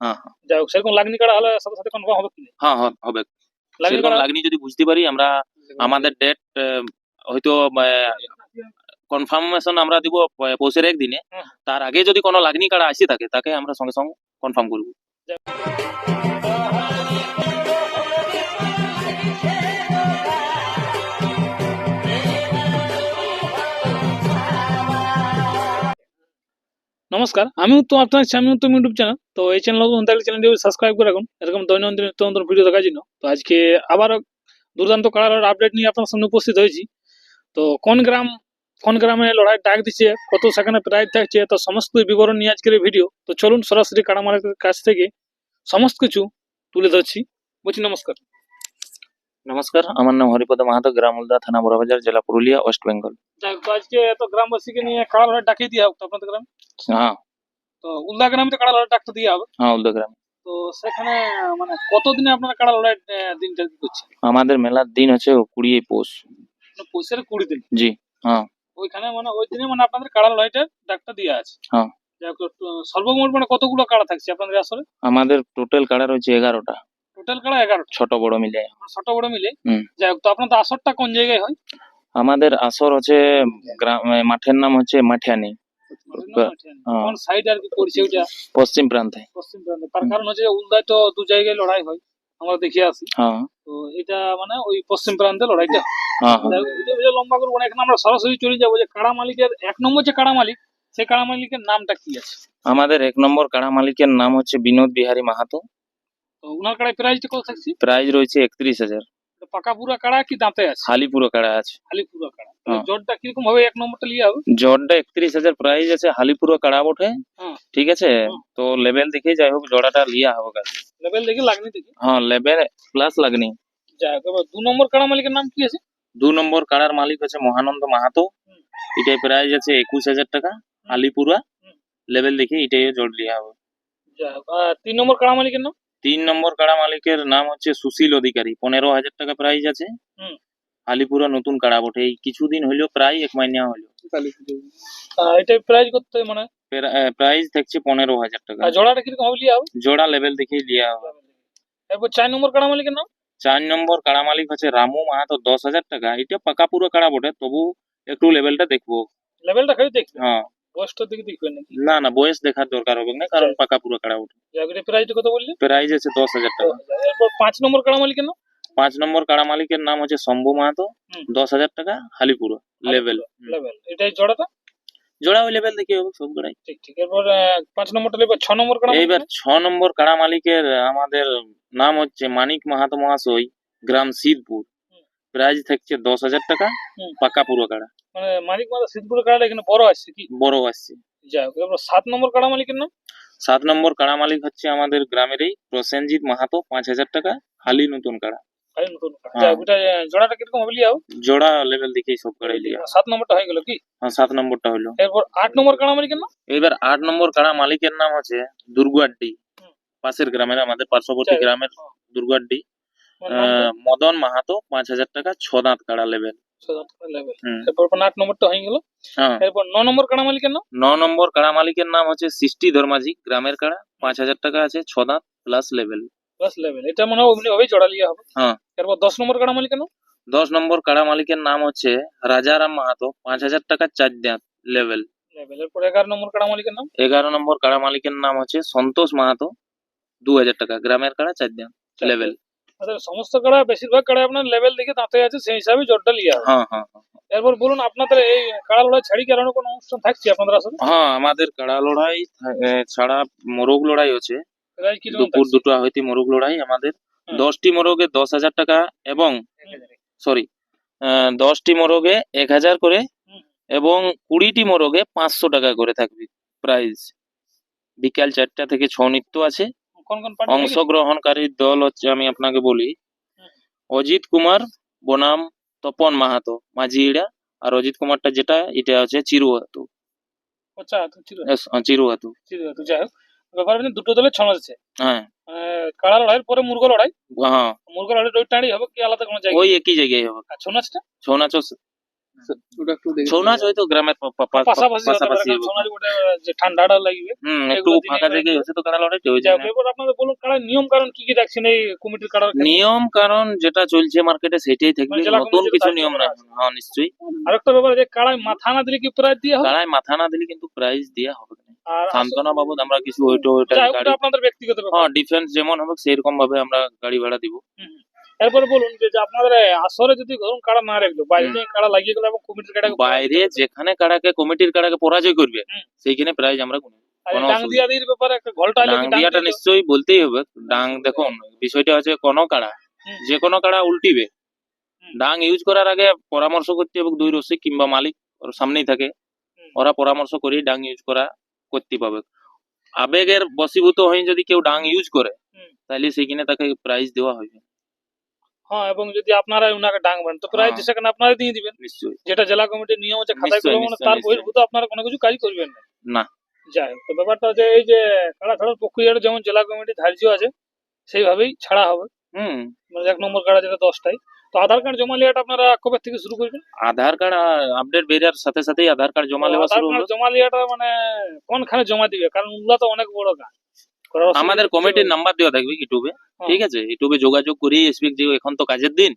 হ্যাঁ হ্যাঁ। যাই হোক সেরকম লাগনি কাড়া হলে সাথে সাথে কনফার্ম হবে কি? হ্যাঁ হ্যাঁ, হবে। লাগনি সেরকম লাগনি যদি বুঝতে পারি আমরা আমাদের ডেট হয়তো কনফার্মেশন আমরা দিব পৌষের একদিনে তার আগে যদি কোনো লাগনি কাড়া আসি থাকে তাকে আমরা সঙ্গে সঙ্গে কনফার্ম করব। নমস্কার, আমি উত্তম, আপনার আমি উত্তম ইউটিউব চ্যানেল তো এই চ্যানেল নতুন থাকলে চ্যানেলটি সাবস্ক্রাইব করে রাখুন। এরকম দৈনন্দিন নিত্য নতুন ভিডিও দেখার জন্য। তো আজকে আবার দুর্দান্ত কালার আপডেট নিয়ে আপনার সামনে উপস্থিত হয়েছি। তো কোন গ্রাম, কোন গ্রামে লড়াই ডাক দিচ্ছে, কত সেখানে প্রাইজ থাকছে, তো সমস্ত বিবরণ নিয়ে আজকের ভিডিও তো চলুন সরাসরি কাড়ামারের কাছ থেকে সমস্ত কিছু তুলে ধরছি। বলছি নমস্কার। নমস্কার আমার নাম হরিপদ মাহাতো গ্রাম উলদা থানা বড়বাজার জেলা পুরুলিয়া ওয়েস্ট বেঙ্গল। আজকে এত গ্রামবাসীকে নিয়ে কাড়া লড়াই ডাকিয়ে দেওয়া হোক তো আপনাদের গ্রামে? হ্যাঁ। তো উল্দা গ্রামে তো কাড়া লড়াই ডাকতে দেওয়া হবে। হ্যাঁ উলদা গ্রাম। তো সেখানে মানে কতদিনে আপনারা কাড়া লড়াই দিনটা কি করছেন? আমাদের মেলার দিন হচ্ছে কুড়ি পৌষ। পৌষের কুড়ি দিন? জি হ্যাঁ। ওইখানে মানে ওই দিনে মানে আপনাদের কাড়া লড়াইটার ডাকটা দেওয়া আছে। হ্যাঁ। সর্বমোট মানে কতগুলো কাড়া থাকছে আপনাদের আসলে? আমাদের টোটাল কাড়া রয়েছে এগারোটা। টোটাল কাড়া এগারোটা? ছোট বড় মিলে। মানে ছোট বড় মিলে? যাই হোক তো আপনাদের আসরটা কোন জায়গায় হয়? আমাদের আসর হচ্ছে গ্রাম মাঠের নাম হচ্ছে মাঠিয়ানি। হ্যাঁ। কোন সাইড আর কি পড়ছে ওইটা? পশ্চিম প্রান্তে। পশ্চিম প্রান্তে। তার কারণ হচ্ছে উলদায় তো দু জায়গায় লড়াই হয় আমরা দেখে আসি। হ্যাঁ। তো এটা মানে ওই পশ্চিম প্রান্তে লড়াইটা হয়। লম্বা করব না এখানে আমরা সরাসরি চলে যাব যে কাড়া মালিকের এক নম্বর যে কাড়া মালিক সেই কাড়া মালিকের নামটা কি আছে? আমাদের এক নম্বর কাড়া মালিকের নাম হচ্ছে বিনোদ বিহারী মাহাতো। তো উনার কাড়ায় প্রাইসটা কত থাকছে? প্রাইস রয়েছে একত্রিশ হাজার। পাকা পুরা কাড়া কি দাঁতে আছে? খালি পুরো কাড়া আছে। খালি পুরা কাড়া। হ্যাঁ। কীরকম হবে? এক নম্বরটা লিয়ে হবে জোরটা একত্রিশ হাজার প্রাইস আছে হালিপুরো কাড়া বটে। হ্যাঁ। ঠিক আছে? তো লেভেল দেখে যাই হোক জোড়াটা লিয়া হবে কাল লেভেল দেখি লাগনি দেখি। হ্যাঁ লেভেল প্লাস লাগনি। যাই হোক দু নম্বর কাড়া মালিকের নাম কি আছে? দু নম্বর কাড়ার মালিক হচ্ছে মহানন্দ মাহাতো। এটাই প্রাইস আছে একুশ হাজার টাকা আলিপুরা। লেভেল দেখে এটাই জোর লিয়া হবে তিন নম্বর কাড়া মালিকের নাম? তিন নম্বর কাড়া মালিকের নাম হচ্ছে সুশীল অধিকারী। পনেরো হাজার টাকা প্রাইস আছে। হুম। আলিপুরা নতুন কাড়া বটে। এই কিছুদিন হইল প্রায় এক মাইনা হইল এটার প্রাইস করতে মানে প্রাইস থাকছে পনেরো হাজার টাকা। আর জোড়াটা কীরকম হবে লিয়ে হবে জোড়া লেভেল দেখেই লিয়া হবে। এরপর চার নম্বর কাড়া মালিকের নাম? চার নম্বর কাড়া মালিক হচ্ছে রামু মাহাতো দশ হাজার টাকা। এটা পাকা পুরো কাড়া বটে তবু একটু লেভেলটা দেখব। লেভেলটা খালি দেখবে? হ্যাঁ। বয়সটার দিকে দেখবেন নাকি? না না বয়স দেখার দরকার হবে না কারণ পাকা পুরো কাড়া যাই হোক, প্রাইসটা কত বললি? প্রাইস আছে দশ হাজার টাকা। এরপর পাঁচ নম্বর কাড়া মালিকের নাম? পাঁচ নম্বর কাড়া মালিকের নাম হচ্ছে শম্ভু মাহাতো। দশ হাজার টাকা হালিপুরো লেভেল লেভেল এটাই জোড়াটা? জোড়া ওই লেভেল দেখে হবে সব কাড়াই ঠিক ঠিক। এরপর পাঁচ নম্বরটা এবার ছ নম্বর কাড়া এইবার ছ নম্বর কাড়া মালিকের আমাদের নাম হচ্ছে মানিক মাহাতো মহাশয় গ্রাম হুম। প্রাইস থাকছে দশ হাজার টাকা। পাকা পুরো কাড়া। মানে মালিক মাদা সিদ্ধপুরের কাড়াটা এখানে বড় আসছে কি? বড় আসছে। যাই হোক সাত নম্বর কাড়া মালিকের নাম? সাত নম্বর কাড়া মালিক হচ্ছে আমাদের গ্রামেরই প্রসেনজিৎ মাহাতো পাঁচ হাজার টাকা হালি নতুন কাড়া। হ্যাঁ। জোড়াটা কীরকম হবে লিয়ে জোড়া লেভেল দেখেই সব কাড়াই লিয়া। সাত নম্বরটা হয়ে গেল কি? হ্যাঁ সাত নম্বরটা হলো। এরপর আট নম্বর কাড়া মালিকের নাম? এবার আট নম্বর কাড়া মালিকের নাম হচ্ছে দুর্গাড্ডি। পাশের গ্রামের আমাদের পার্শ্ববর্তী গ্রামের। দুর্গাড্ডি মদন মাহাতো? পাঁচ হাজার টাকা ছ দাঁত কাড়া নম্বরটা হয়ে গেল। এরপর ন নম্বর কাড়া মালিকের নাম? হচ্ছে সৃষ্টি ধর্মাজি গ্রামের কাড়া। পাঁচ হাজার টাকা আছে ছ দাঁত প্লাস লেভেল প্লাস লেভেল এটা মনে হয় জোড়া লিয়ে হবে। হ্যাঁ। এরপর দশ নম্বর কাড়া নাম? দশ নম্বর কাড়া মালিকের নাম হচ্ছে রাজারাম মাহাতো পাঁচ হাজার টাকা চার দাঁত লেভেল লেভেল এরপর এগারো নম্বর কাড়া মালিকের নাম? এগারো নম্বর কাড়া মালিকের নাম হচ্ছে সন্তোষ মাহাতো দু হাজার টাকা। গ্রামের কাড়া চার দাঁত লেভেল সমস্ত কাড়া বেশিরভাগ কাড়া আপনার লেভেল দেখে দাঁতে আছে সেই হিসাবে জোরটা লিয়ে হ্যাঁ হ্যাঁ হ্যাঁ। এরপর বলুন আপনাদের এই কাড়া লড়াই ছাড়ি কি আর অন্য কোনো অনুষ্ঠান থাকছে আপনাদের আসলে? হ্যাঁ আমাদের কাড়া লড়াই ছাড়া মোরগ লড়াই আছে দুপুর দুটো হইতে মোরগ লড়াই আমাদের। দশটি মোরগে দশ হাজার টাকা এবং সরি দশটি মোরগে এক হাজার করে এবং কুড়িটি মোরগে পাঁচশো টাকা করে থাকবে প্রাইস। বিকাল চারটা থেকে ছৌ নৃত্য আছে। কোন কোন অংশগ্রহণকারী দল হচ্ছে আমি আপনাকে বলি অজিত কুমার বনাম তপন মাহাতো মাঝি মাঝিড়া আর অজিত কুমারটা যেটা এটা হচ্ছে চিরুহাতু আচ্ছা তো ছিল এস, চিরুহাতু যাই হোক। ব্যাপার হচ্ছে দুটো আছে। হ্যাঁ। কাড়া লড়াইয়ের পরে মুরগা লড়াই। হ্যাঁ। মুরগা লড়াই টাঁড়ি হবে কি আলাদা কোনো জায়গায়? ওই একই জায়গায় হবে। আর ছৌ নাচটা? ছৌ দেখে ছৌ নাচ হয়তো গ্রামের পাশাপাশি ঠান্ডাটা লাগবে। একটু ফাঁকা এগুলো হচ্ছে তো কাড়া লড়াইটা ওই যাই এবার আপনাদের বলুন কাড়ার নিয়ম কারণ কি কি রাখছেন এই কমিটির কাড়ার নিয়ম কারণ যেটা চলছে মার্কেটে সেটাই থাকবে মানে নতুন কিছু নিয়ম করা না হ্যাঁ নিশ্চয়ই। আরেকটা ব্যাপার যে কাড়ায় মাথা না দিলে কি প্রাইজ দিয়ে হবে? কাড়ায় মাথা না দিলে কিন্তু প্রাইজ দেওয়া হবে না। সান্ত্বনা বাবদ আমরা কিছু ওইটা ওইটা আপনাদের ব্যক্তিগত হ্যাঁ ডিফেন্স যেমন হবে সেরকম ভাবে আমরা গাড়ি ভাড়া দিব। এরপরে বলুন যে আপনাদের আসরে যদি ধরুন কাড়া না রাখল বাইরে। কাড়া লাগিয়ে গেলো এবং কমিটির কাড়াকে বাইরে যেখানে কাড়াকে কমিটির কাড়াকে পরাজয় করবে সেইখানে প্রাইজ আমরা গুনি? নিশ্চয়ই বলতেই হবে। ডাং দেখুন বিষয়টা হচ্ছে কোনো কাড়া যে কোনো কাড়া উল্টিবে। ডাং ইউজ করার আগে পরামর্শ করতে হবে দুই রসিক কিংবা মালিক ওর সামনেই থাকে। ওরা পরামর্শ করেই ডাং ইউজ করা করতে পাবে। আবেগের বশীভূত হয়ে যদি কেউ ডাং ইউজ করে। তাহলে সেইখানে তাকে প্রাইজ দেওয়া হবে হ্যাঁ এবং যদি আপনারা উনাকে ডাং দেন তো প্রাইজ হ্যাঁ। সেখানে আপনারা দিয়ে দিবেন। নিশ্চয়ই। যেটা জেলা কমিটির নিয়ম হচ্ছে খাতায় নিশ্চয়ই, তার বহির্ভূত আপনারা কোনো কিছু কাজ করবেন না। না। যাই তো ব্যাপারটা হচ্ছে এই যে কাড়া ছাড়ার প্রক্রিয়াটা যেমন জেলা কমিটি ধার্য আছে সেইভাবেই ছাড়া হবে। হুম। মানে এক নম্বর কাড়া যেটা দশটায়। তো আধার কার্ড জমা লিয়াটা আপনারা কবে থেকে শুরু করবেন? আধার কার্ড আপডেট বেরার সাথে সাথেই আধার কার্ড জমা নেওয়া শুরু হবে জমা লিয়াটা মানে কোনখানে জমা দিবে? কারণ উল্লা তো অনেক বড় কাজ। আমাদের কমিটির নাম্বার দেওয়া থাকবে ইউটিউবে। ঠিক আছে? ইউটিউবে যোগাযোগ করি এসবিক যে এখন তো কাজের দিন।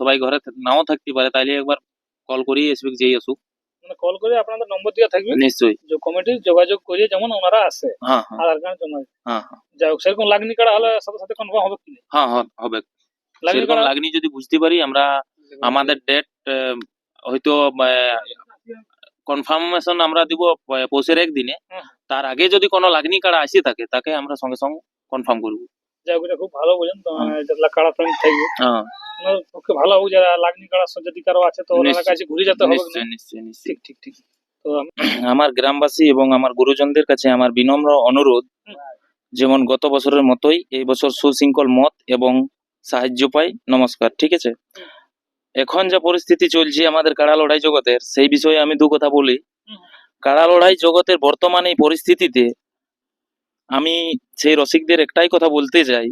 সবাই ঘরে নাও থাকতে পারে তাইলে একবার কল করি এসবিক যেই আসুক। মানে কল করে আপনাদের নম্বর দেওয়া থাকবে। নিশ্চয়ই। যে কমিটির যোগাযোগ করিয়ে যেমন ওনারা আসে হ্যাঁ হ্যাঁ। আধার কার্ড জমা হ্যাঁ যাই হোক সেরকম লাগনি কাড়া হলে সাথে সাথে কনফার্ম হবে কি হ্যাঁ হ্যাঁ, হবে। লাগনি যদি বুঝতে পারি আমরা আমাদের ডেট হয়তো কনফার্মেশন আমরা দিব পৌষের একদিনে। তার আগে যদি কোনো লাগনি কাড়া আসি থাকে তাকে আমরা সঙ্গে সঙ্গে কনফার্ম করব। যাই হোক খুব ভালো বলেন তো হ্যাঁ। কাড়া ফ্রেন্ড থাকবে হ্যাঁ। ভালো হোক যারা লাগনি কাড়া যদি কারও আছে তো ওনার কাছে ঘুরে যেতে হবে। না। নিশ্চয়ই নিশ্চয়ই নিশ্চয়ই। ঠিক ঠিক ঠিক। তো আমার গ্রামবাসী এবং আমার গুরুজনদের কাছে আমার বিনম্র অনুরোধ যেমন গত বছরের মতোই এই বছর সুশৃঙ্খল মত এবং সাহায্য পাই। নমস্কার ঠিক আছে? এখন যা পরিস্থিতি চলছে আমাদের কাড়া লড়াই জগতের সেই বিষয়ে আমি দু কথা বলি। কাড়া লড়াই জগতের বর্তমানে এই পরিস্থিতিতে আমি সেই রসিকদের একটাই কথা বলতে চাই।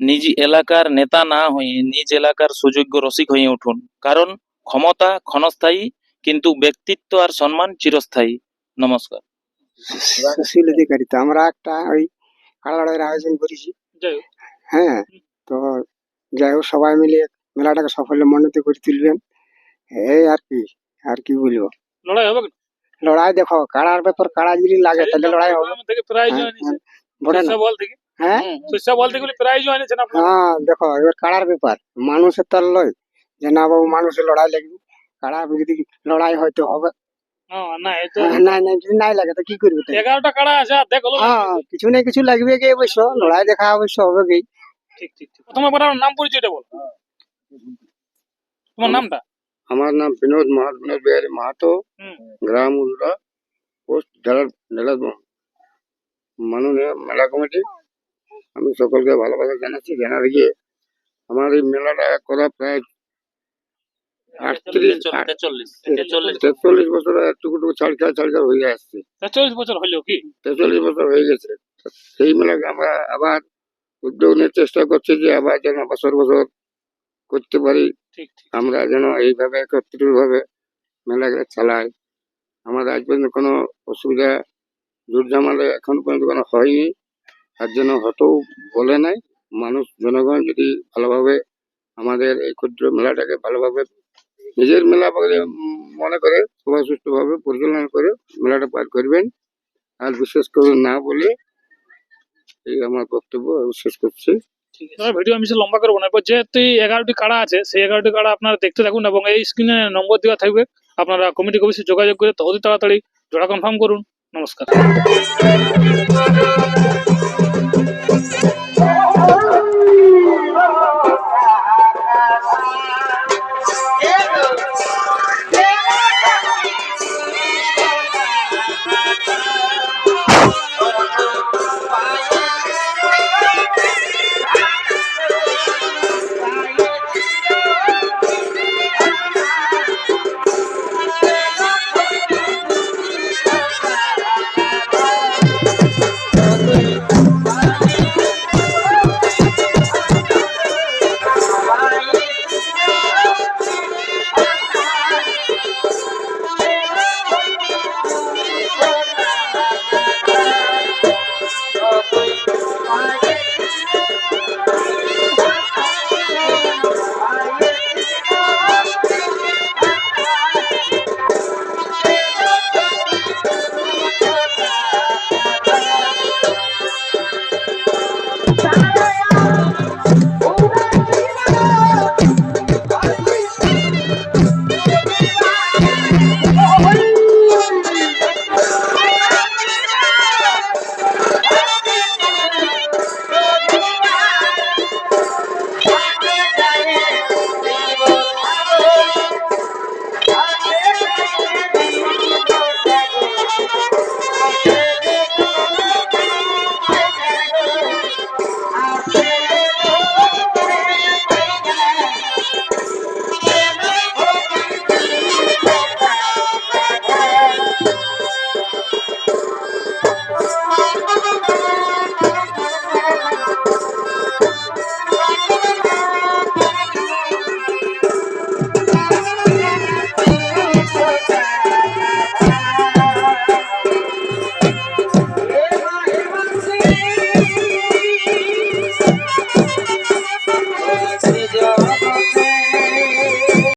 নিজ এলাকার নেতা না হয়ে নিজ এলাকার সুযোগ্য রসিক হয়ে উঠুন। কারণ ক্ষমতা ক্ষণস্থায়ী কিন্তু ব্যক্তিত্ব আর সম্মান চিরস্থায়ী। নমস্কার। সুশীল অধিকারী তো আমরা একটা ওই কাড়াড়ের আয়োজন করেছি। হ্যাঁ তো যাই হোক সবাই মিলে মেলাটাকে সাফল্য মণ্ডিত করে তুলবেন। এই আর কি আর কি বলব? লড়াই হবে লড়াই দেখো কাড়ার ব্যাপার কাড়া যদি লাগে তাহলে লড়াই হবে। হ্যাঁ, হ্যাঁ আপনারা? হ্যাঁ দেখো এবার কাড়ার ব্যাপার। মানুষের তো আর লয়। যে না বাবু মানুষের লড়াই লাগবে। কাড়া যদি লড়াই হয়তো হবে। হ্যাঁ, না এই তো হ্যাঁ, না না যদি নাই লাগে তো কি করবে তাই? এগারোটা কাড়া আছে আর দেখো হ্যাঁ কিছু না কিছু লাগবে কি অবশ্য। লড়াই দেখা অবশ্য হবে কি ঠিক ঠিক ঠিক। প্রথমে নাম পরিচয়টা বল। তোমার নামটা আমার নাম বিনোদ মাহাত বিনোদ বিহারী মাহাতো হুম। গ্রাম উল্লা পোস্ট জেলা জেলা মাননীয় মেলা কমিটি আমি সকলকে ভালোবাসা জানাচ্ছি জানার গিয়ে আমার এই মেলাটা করা প্রায় আটত্রিশ তেচল্লিশ তেচল্লিশ তেচল্লিশ বছর একটু একটু ছাড় ছাড় ছাড় ছাড় হয়ে আসছে চল্লিশ বছর হইল কি তেচল্লিশ বছর হয়ে গেছে সেই মেলাকে আমরা আবার উদ্যোগ নিয়ে চেষ্টা করছি যে আবার যেন বছর বছর করতে পারি। আমরা যেন এইভাবে একত্রিত ভাবে মেলাগুলো চালাই। আমাদের আজ পর্যন্ত কোনো অসুবিধা জুটঝামালে এখন পর্যন্ত কোনো হয়নি। আর যেন হতেও বলে নাই মানুষ জনগণ যদি ভালোভাবে আমাদের এই ক্ষুদ্র মেলাটাকে ভালোভাবে নিজের মেলা বলে মনে করে সবাই সুস্থভাবে পরিচালনা করে মেলাটা পার করবেন। আর বিশেষ করে না বলে এই আমার বক্তব্য শেষ করছি। ভিডিও আমি লম্বা করব না এবার যেহেতু এগারোটি কাড়া আছে, সেই এগারোটি কাড়া আপনারা দেখতে থাকুন এবং এই স্ক্রিনে নম্বর দেওয়া থাকবে। আপনারা কমিটি অফিসে যোগাযোগ করে অতি তাড়াতাড়ি জোড়া কনফার্ম করুন। নমস্কার।